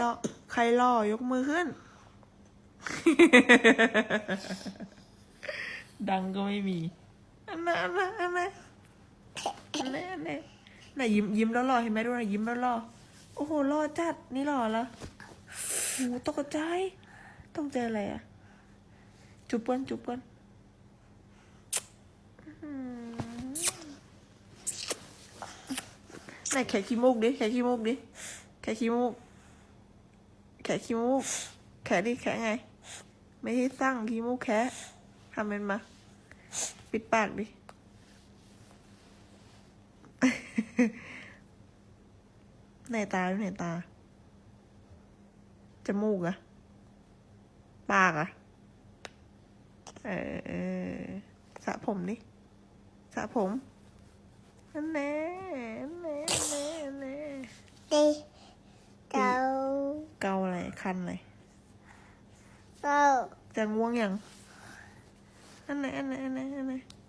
รอใครรอยกมือขึ้น ดังก็ไม่มี อันนั้นอันนั้นอันนั้นอันนั้นอันนั้นไหนยิ้มยิ้มแล้วรอเห็นไหมดูหน่อยยิ้มแล้วรอโอ้โหรอจัดนี่รอแล้วโอ้โหตกใจตกใจอะไรอะ จุบเปิ้ลจุบเปิ้ลอื้อหือไหนแขกขี้มูกดิแขกขี้มูกดิแขกขี้มูก แขกขี้มูกแขกดิแขกไง ไม่ใช่สร้างขี้มูกแคะทำเป็นมา ปิดปากดิ ไหนตาดูไหนตา จมูกอะปากอะเออสระผมดิสระผมอันแน่อันแน่อันแน่อันแน่ ตีเกา เกาอะไร คันอะไรเกาจะง่วงยังอันไหนอันไหนอันไหนอันไหนอันไหนอันไหน